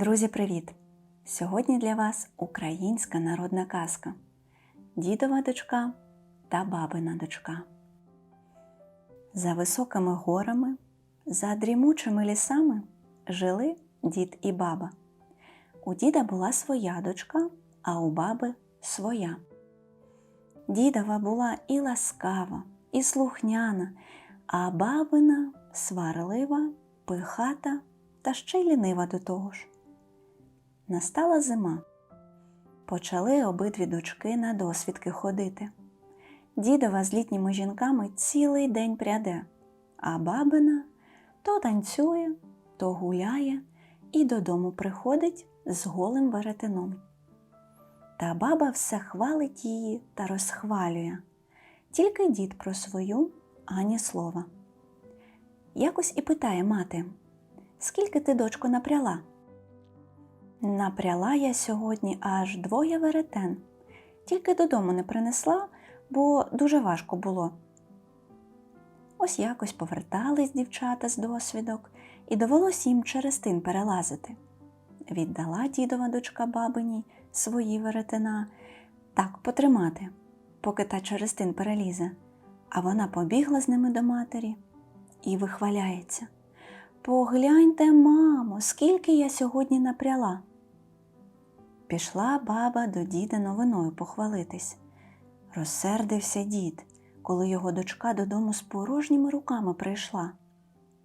Друзі, привіт! Сьогодні для вас українська народна казка Дідова дочка та бабина дочка. За високими горами, за дрімучими лісами жили дід і баба. У діда була своя дочка, а у баби своя. Дідова була і ласкава, і слухняна, а бабина сварлива, пихата та ще й лінива до того ж. Настала зима. Почали обидві дочки на досвідки ходити. Дідова з літніми жінками цілий день пряде, а бабина то танцює, то гуляє і додому приходить з голим веретеном. Та баба все хвалить її та розхвалює, тільки дід про свою ані слова. Якось і питає мати, скільки ти, дочко, напряла? Напряла я сьогодні аж двоє веретен, тільки додому не принесла, бо дуже важко було. Ось якось повертались дівчата з досвідок, і довелось їм через тин перелазити. Віддала дідова дочка бабині свої веретена так потримати, поки та через тин перелізе, а вона побігла з ними до матері і вихваляється. Погляньте, мамо, скільки я сьогодні напряла. Пішла баба до діда новиною похвалитись. Розсердився дід, коли його дочка додому з порожніми руками прийшла.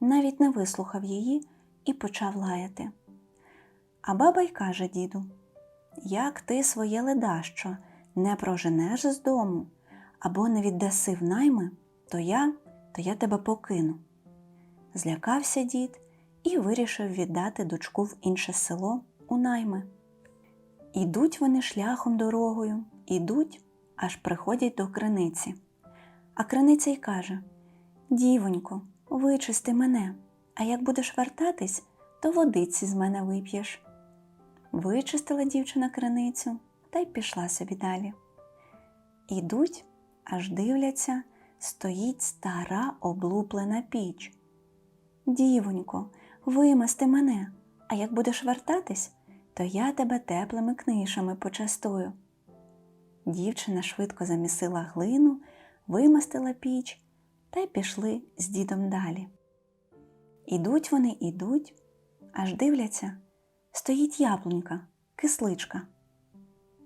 Навіть не вислухав її і почав лаяти. А баба й каже діду: Як ти своє ледащо не проженеш з дому або не віддаси в найми, то я, то я тебе покину. Злякався дід і вирішив віддати дочку в інше село у найми. Ідуть вони шляхом дорогою, ідуть, аж приходять до криниці. А криниця й каже Дівонько, вичисти мене, а як будеш вертатись, то водиці з мене вип'єш. Вичистила дівчина криницю та й пішла собі далі. Ідуть, аж дивляться, стоїть стара облуплена піч. Дівонько, вимести мене, а як будеш вертатись, то я тебе теплими книжами почастую. Дівчина швидко замісила глину, вимастила піч та й пішли з дідом далі. Ідуть вони, ідуть, аж дивляться, стоїть яблунька, кисличка.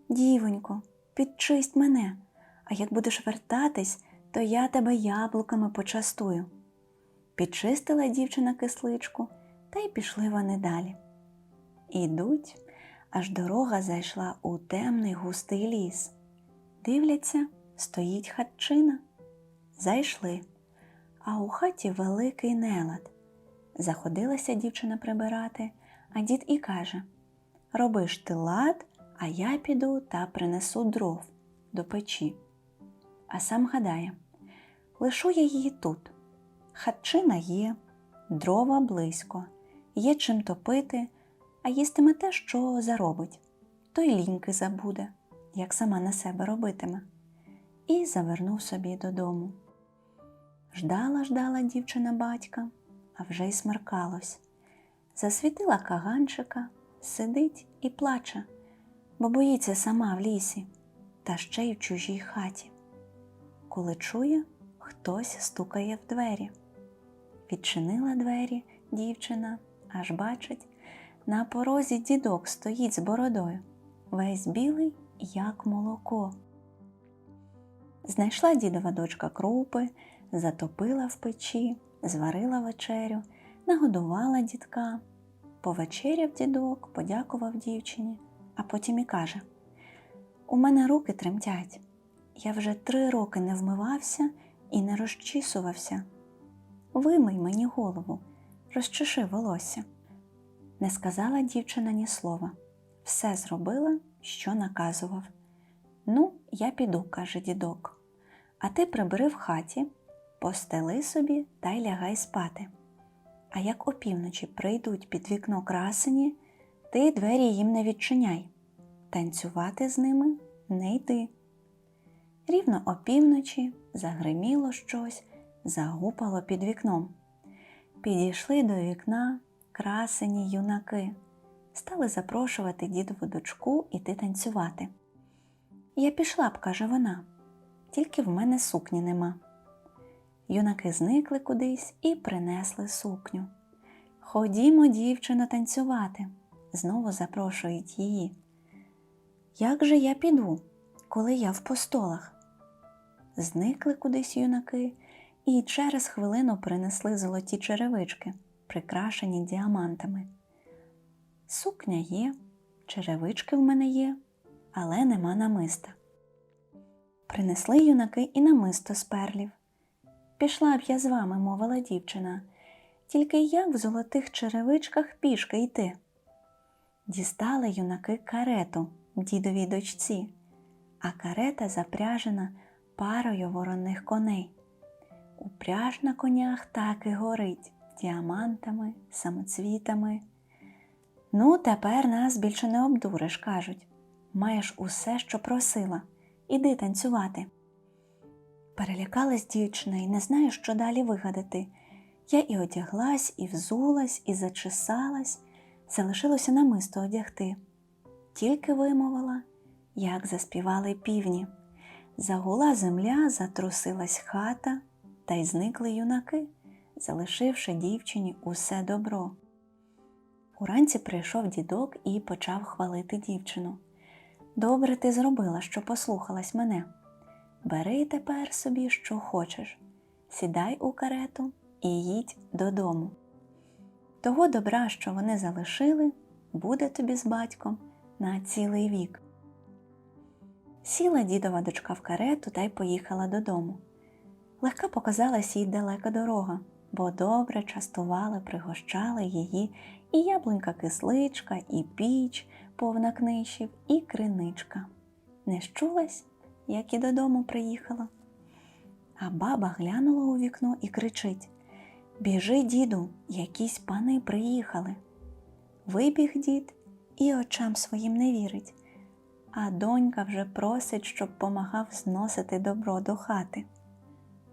Дівонько, підчисть мене, а як будеш вертатись, то я тебе яблуками почастую. Підчистила дівчина кисличку, та й пішли вони далі. Ідуть, аж дорога зайшла у темний густий ліс. Дивляться, стоїть хатчина. Зайшли, а у хаті великий нелад. Заходилася дівчина прибирати, а дід і каже Роби ж ти лад, а я піду та принесу дров до печі. А сам гадає, лишу я її тут. Хатчина є, дрова близько, є чим топити а їстиме те, що заробить, то й ліньки забуде, як сама на себе робитиме, і завернув собі додому. Ждала, ждала дівчина батька, а вже й смеркалось. Засвітила каганчика, сидить і плаче, бо боїться сама в лісі, та ще й в чужій хаті. Коли чує, хтось стукає в двері. Відчинила двері дівчина, аж бачить, на порозі дідок стоїть з бородою, весь білий, як молоко. Знайшла дідова дочка крупи, затопила в печі, зварила вечерю, нагодувала дідка. Повечеряв дідок, подякував дівчині, а потім і каже: У мене руки тремтять. Я вже три роки не вмивався і не розчісувався. Вимий мені голову, розчеши волосся. Не сказала дівчина ні слова, все зробила, що наказував. Ну, я піду, каже дідок, а ти прибери в хаті, постели собі та й лягай спати. А як опівночі прийдуть під вікно красені, ти двері їм не відчиняй, танцювати з ними не йди. Рівно опівночі загриміло щось, загупало під вікном. Підійшли до вікна красені юнаки, стали запрошувати дідову дочку іти танцювати. Я пішла б, каже вона, тільки в мене сукні нема. Юнаки зникли кудись і принесли сукню. Ходімо, дівчино, танцювати, знову запрошують її. Як же я піду, коли я в постолах? Зникли кудись юнаки і через хвилину принесли золоті черевички, прикрашені діамантами. Сукня є, черевички в мене є, але нема намиста. Принесли юнаки і намисто з перлів. Пішла б я з вами, мовила дівчина, тільки як в золотих черевичках пішки йти. Дістали юнаки карету дідовій дочці, а карета запряжена парою вороних коней. Упряж на конях так і горить діамантами, самоцвітами. Ну, тепер нас більше не обдуриш, кажуть. Маєш усе, що просила. Іди танцювати. Перелякалась дівчина і не знаю, що далі вигадати. Я і одяглась, і взулась, і зачесалась, залишилося намисто одягти. Тільки вимовила, як заспівали півні. Загула земля, затрусилась хата, та й зникли юнаки, залишивши дівчині усе добро. Уранці прийшов дідок і почав хвалити дівчину. Добре ти зробила, що послухалась мене. Бери тепер собі, що хочеш, сідай у карету і їдь додому. Того добра, що вони залишили, буде тобі з батьком на цілий вік. Сіла дідова дочка в карету та й поїхала додому. Легка показалась їй далека дорога, бо добре частували, пригощали її і яблунька кисличка, і піч, повна книжів, і криничка. Не щулась, як і додому приїхала. А баба глянула у вікно і кричить Біжи, діду, якісь пани приїхали. Вибіг дід і очам своїм не вірить, а донька вже просить, щоб помагав зносити добро до хати.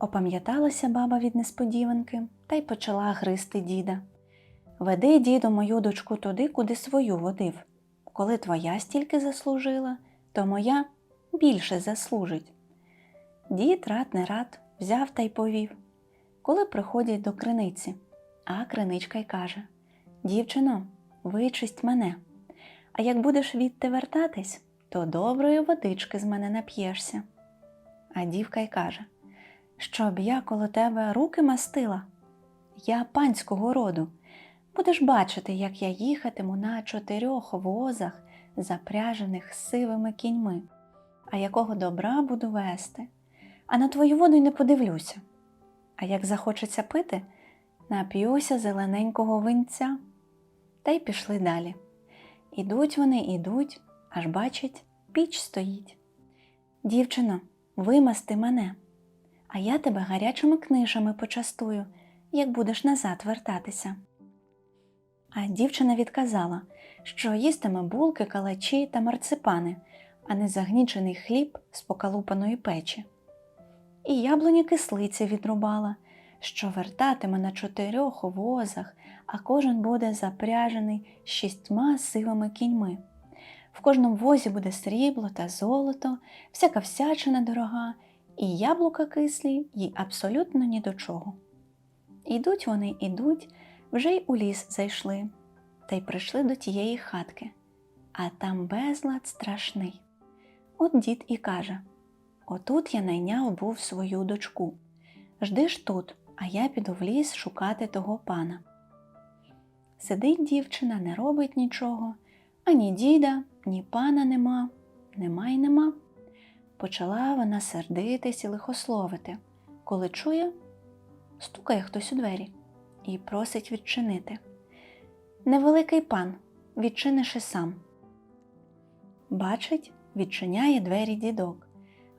Опам'яталася баба від несподіванки та й почала гризти діда. Веди, діду, мою дочку туди, куди свою водив. Коли твоя стільки заслужила, то моя більше заслужить. Дід рад не рад взяв та й повів. Коли приходять до криниці, а криничка й каже Дівчино, вичисть мене, а як будеш відти вертатись, то доброї водички з мене нап'єшся. А дівка й каже Щоб я коло тебе руки мастила, я панського роду. Будеш бачити, як я їхатиму на чотирьох возах, запряжених сивими кіньми, а якого добра буду вести, а на твою воду й не подивлюся. А як захочеться пити, нап'юся зелененького винця. Та й пішли далі. Ідуть вони, ідуть, аж бачать, піч стоїть. Дівчино, вимасти мене, а я тебе гарячими книжами почастую, як будеш назад вертатися. А дівчина відказала, що їстиме булки, калачі та марципани, а не загнічений хліб з покалупаної печі. І яблуні кислиці відрубала, що вертатиме на чотирьох возах, а кожен буде запряжений шістьма сивими кіньми. В кожному возі буде срібло та золото, всяка всячина дорога, і яблука кислі їй абсолютно ні до чого. Ідуть вони, ідуть, вже й у ліс зайшли, та й прийшли до тієї хатки, а там безлад страшний. От дід і каже Отут я найняв був свою дочку. Жди ж тут, а я піду в ліс шукати того пана. Сидить дівчина, не робить нічого, ані діда, ні пана нема, нема й нема. Почала вона сердитись і лихословити, коли чує, стукає хтось у двері і просить відчинити. Невеликий пан, відчиниши сам. Бачить, відчиняє двері дідок,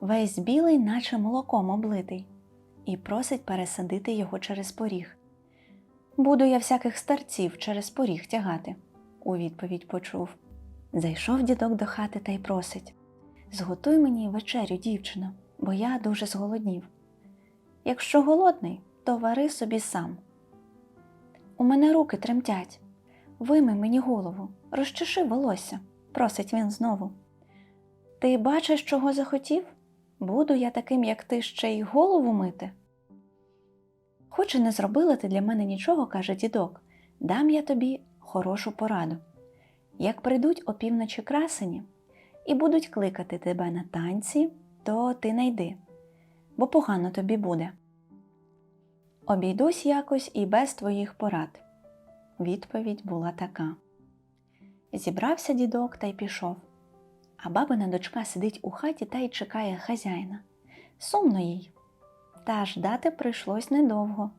весь білий, наче молоком облитий, і просить пересадити його через поріг. Буду я всяких старців через поріг тягати, у відповідь почув. Зайшов дідок до хати та й просить Зготуй мені вечерю, дівчино, бо я дуже зголоднів. Якщо голодний, то вари собі сам. У мене руки тремтять, вийми мені голову, розчеши волосся, просить він знову. Ти бачиш, чого захотів? Буду я таким, як ти, ще й голову мити. Хоч і не зробила ти для мене нічого, каже дідок, дам я тобі хорошу пораду. Як прийдуть опівночі красені і будуть кликати тебе на танці, то ти не йди, бо погано тобі буде. Обійдусь якось і без твоїх порад. Відповідь була така. Зібрався дідок та й пішов, а бабина дочка сидить у хаті та й чекає хазяїна. Сумно їй. Та ждати прийшлось недовго.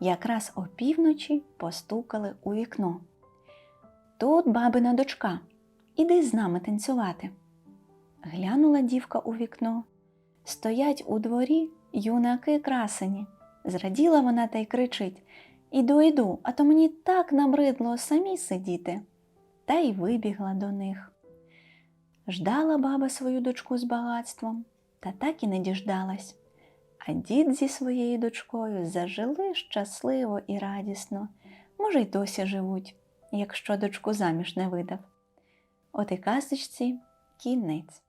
Якраз опівночі постукали у вікно. Тут бабина дочка, іди з нами танцювати. Глянула дівка у вікно. Стоять у дворі юнаки красені. Зраділа вона та й кричить Іду, іду, а то мені так набридло самі сидіти. Та й вибігла до них. Ждала баба свою дочку з багатством, та так і не діждалась. А дід зі своєю дочкою зажили щасливо і радісно, може, й досі живуть, якщо дочку заміж не видав. От і казочці кінець.